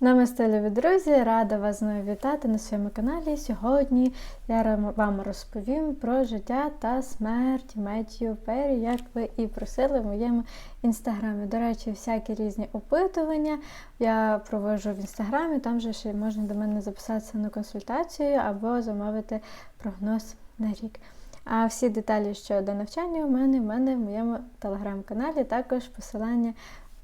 Намасте, любі друзі! Рада вас знову вітати на своєму каналі. Сьогодні я вам розповім про життя та смерть Меттью Перрі, як ви і просили в моєму інстаграмі. До речі, всякі різні опитування я проводжу в інстаграмі, там же ще можна до мене записатися на консультацію або замовити прогноз на рік. А всі деталі щодо навчання у мене в мене в моєму телеграм-каналі, також посилання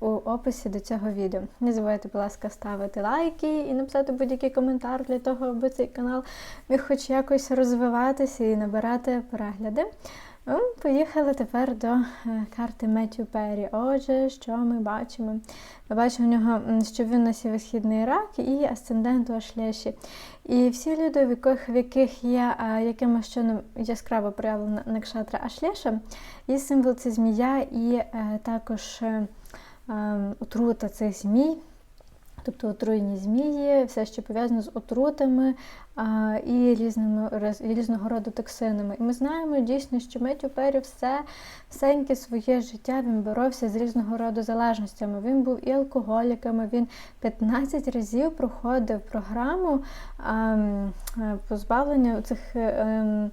у описі до цього відео. Не забувайте, будь ласка, ставити лайки і написати будь-який коментар для того, аби цей канал міг хоч якось розвиватися і набирати перегляди. Поїхали тепер до е, карти Меттю Перрі. Отже, що ми бачимо? Ми бачимо в нього, що він носив східний рак і асцендент у Ашлеші. І всі люди, в яких, в яких є якимось чином яскраво проявлена накшатра Ашлеша, і символ це змія, і е, також е, е, отрута цих змій. Тобто отруєні змії, все, що пов'язано з отрутами а, і різними і різного роду токсинами. І ми знаємо дійсно, що Меттю Перрі все, всеньке своє життя він боровся з різного роду залежностями. Він був і алкоголіком, він 15 разів проходив програму а, е, позбавлення цих. е, ем, е,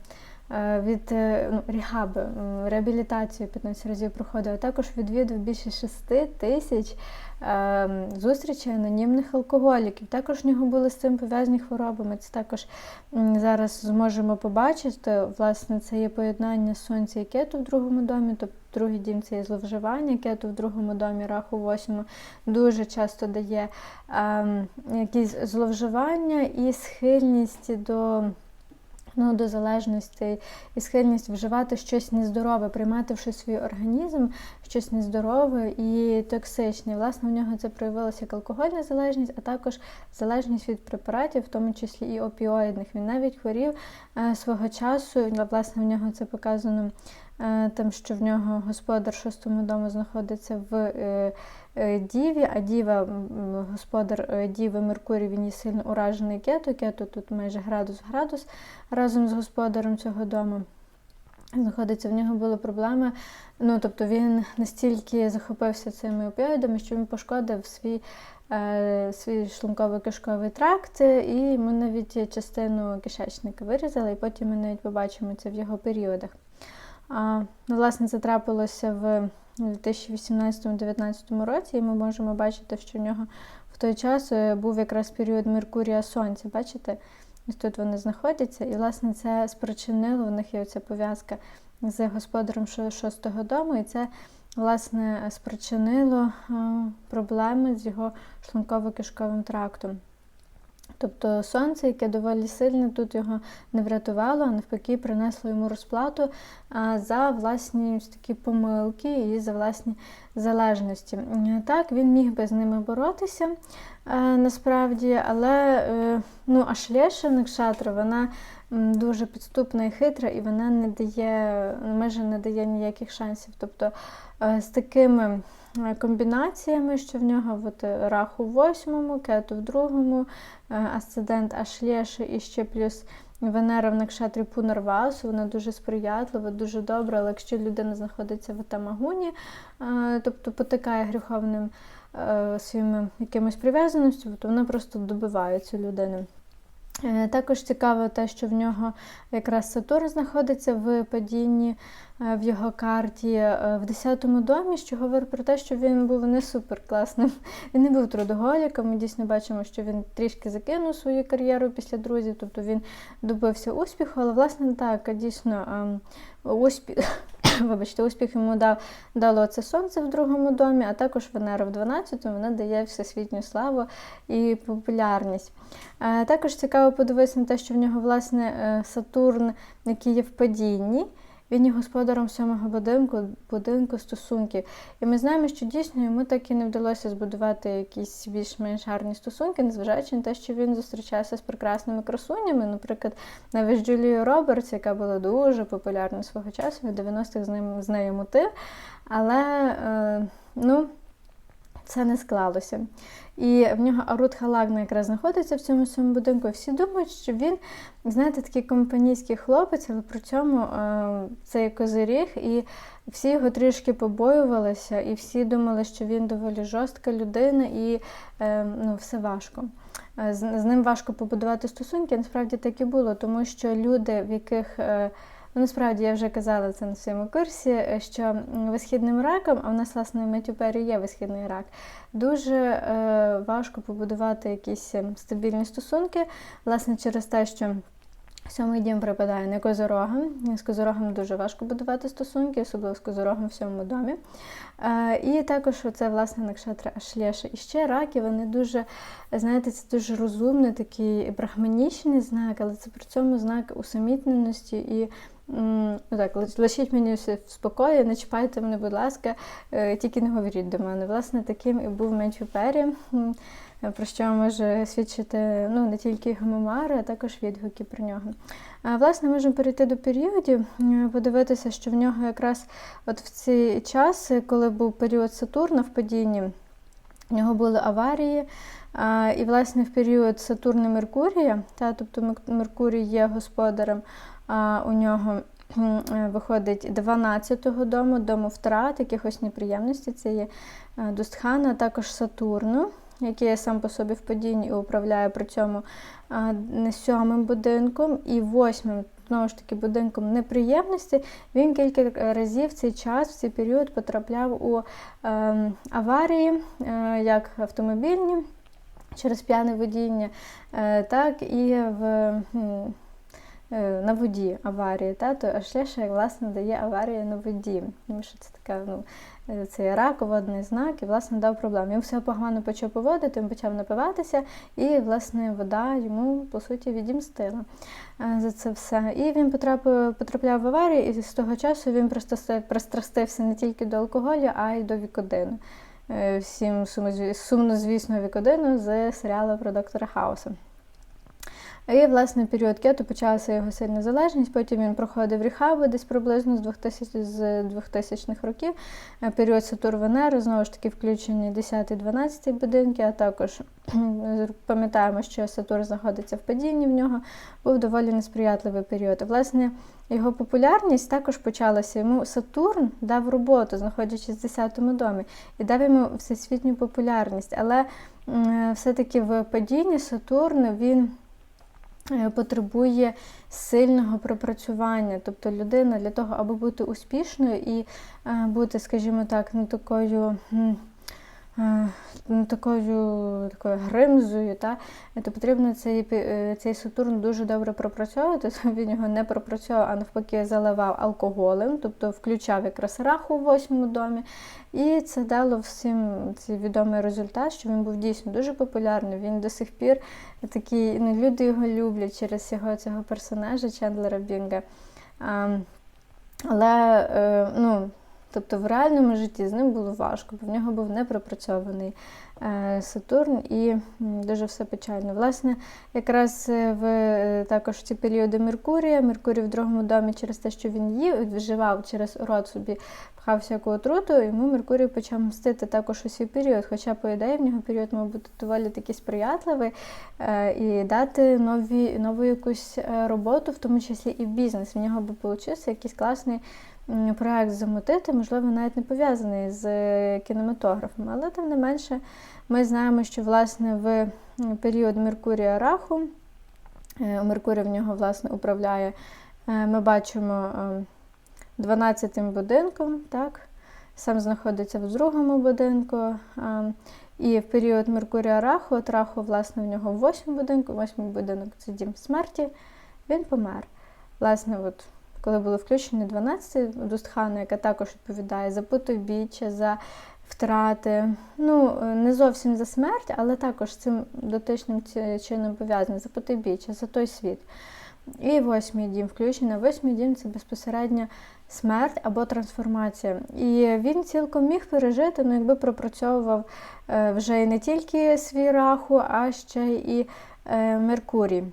Від е, ну, рехаби, м, реабілітацію 15 разів проходив, а також відвідав більше 6 тисяч е, зустрічей анонімних алкоголіків. Також в нього були з цим пов'язані хвороби. Ми це також зараз зможемо побачити. Власне, це є поєднання сонця і кету в другому домі, тобто другий дім це є зловживання, кету в другому домі, раху в восьмому дуже часто дає е, якісь зловживання і схильність до. Ну, до залежності і схильність вживати щось нездорове, приймати в свій організм, щось нездорове і токсичне. Власне, в нього це проявилося як алкогольна залежність, а також залежність від препаратів, в тому числі і опіоїдних. Він навіть хворів е, свого часу. Власне, в нього це показано тим, що в нього господар шостому дому знаходиться в. Е, е, Діві, а діва, господар е, Діви Меркурій, він є сильно уражений кету. Кету тут майже градус-градус разом з господарем цього дому. Знаходиться, в нього були проблеми. Ну, тобто він настільки захопився цими опіоїдами, що він пошкодив свій, е, свій шлунково-кишковий тракт, і ми навіть частину кишечника вирізали, і потім ми навіть побачимо це в його періодах. Ну, власне, це трапилося в 2018-2019 році, і ми можемо бачити, що в нього в той час е, був якраз період Меркурія Сонця. Бачите? Ось тут вони знаходяться, і, власне, це спричинило, у них є оця пов'язка з господарем шостого дому, і це, власне, спричинило проблеми з його шлунково-кишковим трактом. Тобто сонце, яке доволі сильне, тут його не врятувало, а навпаки, принесло йому розплату за власні такі помилки і за власні залежності. Е, Так, він міг би з ними боротися е, насправді, але е, ну, Ашлєша Накшатра, вона дуже підступна і хитра, і вона не дає, майже не дає ніяких шансів. Тобто з такими комбінаціями, що в нього от, е, раху в восьмому, кету в другому, е, асцендент Ашлєші і ще плюс Венера в Накшатрі Пунарвасу, вона дуже сприятлива, дуже добра, але якщо людина знаходиться в Тамагуні, е, тобто потикає гріховним е, своїми якимось прив'язаностями, то вона просто добиває цю людину. Е, Також цікаво те, що в нього якраз Сатурн знаходиться в падінні е, в його карті е, в 10-му домі, що говорить про те, що він був не супер класним. Він не був трудоголіком. Ми дійсно бачимо, що він трішки закинув свою кар'єру після друзів, тобто він добився успіху, але власне так, дійсно ем, успіх. Вибачте, успіх йому дав, дало це сонце в другому домі, а також Венера в 12-му, вона дає всесвітню славу і популярність. Е, Також цікаво подивитися на те, що в нього власне е, Сатурн, який є в падінні, він є господаром сьомого будинку, будинку стосунків. І ми знаємо, що дійсно йому так і не вдалося збудувати якісь більш-менш гарні стосунки, незважаючи на те, що він зустрічався з прекрасними красунями. Наприклад, навіть Джулію Робертс, яка була дуже популярна свого часу, в 90-х з ним з нею мутив. Але е, ну. Це не склалося. І в нього Арут Халагна якраз знаходиться в цьому своєму будинку. Всі думають, що він, знаєте, такий компанійський хлопець, але при цьому е, це козиріг, і всі його трішки побоювалися, і всі думали, що він доволі жорстка людина і е, ну, все важко. Е, З, з ним важко побудувати стосунки. Насправді так і було, тому що люди, в яких е, Ну, насправді я вже казала це на своєму курсі, е, що висхідним раком, а в нас, власне, в Метюпері є висхідний рак, дуже е, важко побудувати якісь ем, стабільні стосунки, власне, через те, що Сьомий дім припадає на козорогам. З козорогом дуже важко будувати стосунки, особливо з козорогом в сьомому домі. Е, і також це власне накшатра Ашлєша. І ще раки, вони дуже, знаєте, це дуже розумний, такий брахманічний знак, але це при цьому знак усамітненості і. Ну так, лишіть мені все в спокої, не чіпайте мене, будь ласка, е, тільки не говоріть до мене. Власне, таким і був Менчу Пері, про що може свідчити ну, не тільки його мемуари, а також відгуки про нього. А, власне, можемо перейти до періодів, е, подивитися, що в нього якраз от в цей час, коли був період Сатурна в падінні, в нього були аварії. І, власне, в період Сатурна Меркурія, та, тобто Меркурій є господарем, у нього е, виходить 12-го дому, дому втрат, якихось неприємностей. Це є е, Дустхана, також Сатурну, який є сам по собі в падінні і управляє при цьому не сьомим будинком і восьмим. Знову ж таки, будинком неприємності, він кілька разів в цей час, в цей період потрапляв у е, аварії, е, як автомобільні, через п'яне водіння, е, так і в, на воді аварії. Та? То Ашлеша, власне, дає аварію на воді. Тому що це така, ну, е, це рак, водний знак, і власне дав проблему. Він все погано почав поводити, він почав напиватися, і власне вода йому по суті відімстила е, за це все. І він потрапив, потрапляв в аварію, і з того часу він просто пристрастився не тільки до алкоголю, а й до вікодину. Е, Всім сумнозві- сумнозвісного вікодину з серіалу про доктора Хауса. І, власне, період кету почалася його сильна залежність, потім він проходив ріхабу десь приблизно з 2000, з 2000-х років. Е, Період Сатур-Венера, знову ж таки, включені 10-12 будинки, а також пам'ятаємо, що Сатурн знаходиться в падінні в нього, був доволі несприятливий період. Власне, його популярність також почалася. Йому Сатурн дав роботу, знаходячись в 10-му домі, і дав йому всесвітню популярність. Але все-таки в падінні Сатурн він е, потребує сильного пропрацювання. Тобто людина для того, аби бути успішною і е, бути, скажімо так, не такою. Е, ну, такою, такою гримзою, та, то потрібно цей, е, цей Сатурн дуже добре пропрацьовувати, він його не пропрацьовував, а навпаки заливав алкоголем, тобто включав якраз раху в восьмому домі. І це дало всім цей відомий результат, що він був дійсно дуже популярний. Він до сих пір такий, ну, люди його люблять через його цього персонажа Чендлера Бінга. А, але е, ну, тобто в реальному житті з ним було важко, бо в нього був непропрацьований е, Сатурн і дуже все печально. Власне, якраз е, в е, також ці періоди Меркурія, Меркурій в другому домі через те, що він їв, вживав через рот собі, пхав всяку отруту, йому Меркурій почав мстити також у свій період. Хоча, по ідеї, в нього період мав бути доволі такий сприятливий і дати нові, нову якусь роботу, в тому числі і в бізнес. В нього би получився якийсь класний проект замотити, можливо, навіть не пов'язаний з е, кінематографом. Але тим не менше, ми знаємо, що власне в період Меркурія Раху, е, Меркурій в нього власне управляє, е, ми бачимо е, 12-тим будинком, так? Сам знаходиться в другому будинку. І в період Меркурія Раху, от Раху, власне, в нього в восьмому будинку, восьмий будинок це дім смерті, він помер. Власне, от, коли були включені 12 Дустхану, яка також відповідає за потойбіччя, за втрати. Ну, е, не зовсім за смерть, але також цим дотичним чином пов'язане за потойбіччя, за той світ. І восьмий дім включено. Восьмий дім це безпосередньо смерть або трансформація. І він цілком міг пережити, ну якби пропрацьовував е, вже не тільки свій раху, а ще і е, Меркурій.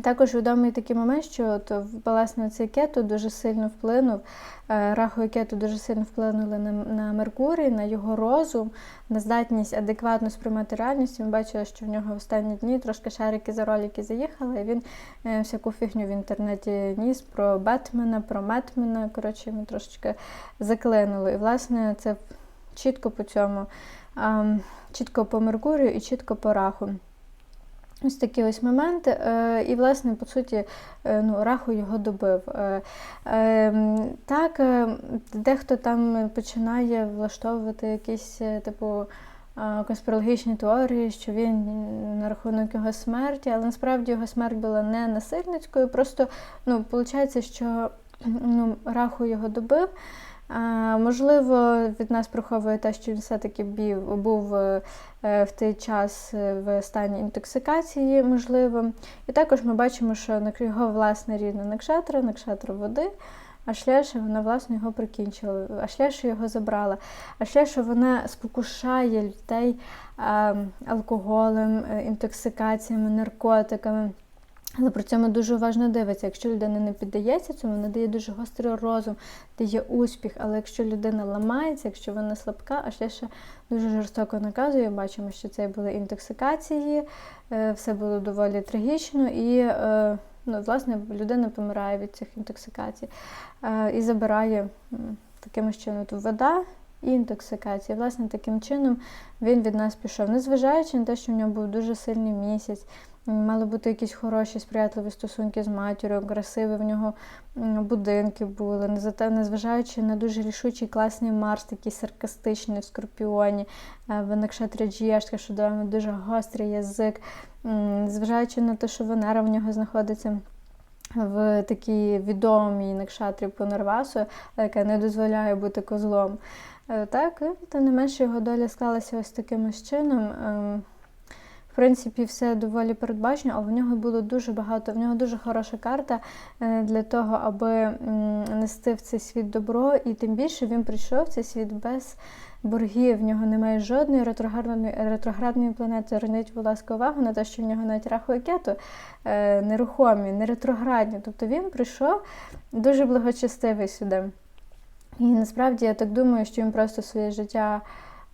Також відомий такий момент, що от, власне цей кето дуже сильно вплинув, е, раху і кето дуже сильно вплинули на, на Меркурій, на його розум, на здатність адекватно сприймати реальність. Ми бачили, що в нього в останні дні трошки шарики за ролики заїхали, і він е, всяку фігню в інтернеті ніс про Бетмена, про Метмена. Коротше, ми трошечки заклинули. І, власне, це чітко по цьому, чітко по Меркурію і чітко по раху. Ось такі ось моменти. Е, І, власне, по суті, е, ну, раху його добив. Е, е, Так, дехто там починає влаштовувати якісь, типу, конспірологічні теорії, що він на рахунок його смерті, але насправді його смерть була не насильницькою. Просто ну, виходить, що ну, раху його добив. Можливо, від нас приховує те, що він все-таки був е, в той час е, в стані інтоксикації, можливо. І також ми бачимо, що його власне рідна Накшатра, Накшатра води, а Шлеша, вона власне його прикінчила, а Шлеша його забрала. А Шлеша вона спокушає людей алкоголем, е, інтоксикаціями, наркотиками. Але при цьому дуже уважно дивиться, якщо людина не піддається цьому, вона дає дуже гострий розум, дає успіх. Але якщо людина ламається, якщо вона слабка, а ще ще дуже жорстоко наказує, бачимо, що це були інтоксикації, е, все було доволі трагічно, і е, ну, власне людина помирає від цих інтоксикацій Е, і забирає таким чином вода. І інтоксикація. Власне, таким чином він від нас пішов, незважаючи на те, що в нього був дуже сильний місяць, Мали бути якісь хороші, сприятливі стосунки з матір'ю, красиві в нього будинки були, незважаючи на дуже рішучий класний Марс, такий саркастичний в Скорпіоні, е, в Накшатрі що дає дуже гострий язик, незважаючи на те, що Венера в нього знаходиться. В такій відомій накшатрі по Нарвасу, яка не дозволяє бути козлом. Е, Так, тим не менше його доля склалася ось таким чином. Ем, в принципі, все доволі передбачено, але в нього було дуже багато, в нього дуже хороша карта е, для того, аби нести в цей світ добро, і тим більше він прийшов в цей світ без боргів. В нього немає жодної ретроградної, ретроградної планети. Зверніть, будь ласка, увагу на те, що в нього навіть раху е, нерухомі, не ретроградні. Тобто він прийшов дуже благочестивий сюди. І насправді я так думаю, що він просто своє життя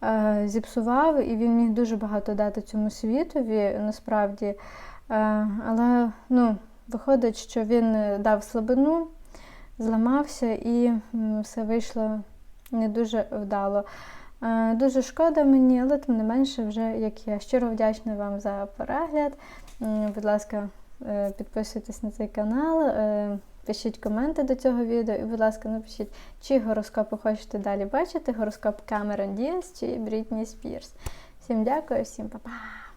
е, зіпсував, і він міг дуже багато дати цьому світові, насправді. Е, але ну, виходить, що він е, дав слабину, зламався і все вийшло не дуже вдало. Е, Дуже шкода мені, але тим не менше, вже як я щиро вдячна вам за перегляд. М, Будь ласка, е, підписуйтесь на цей канал, е, пишіть коменти до цього відео і, будь ласка, напишіть, чи гороскопи хочете далі бачити, гороскоп Камерон Діас чи Брітні Спірс. Всім дякую, всім па-па!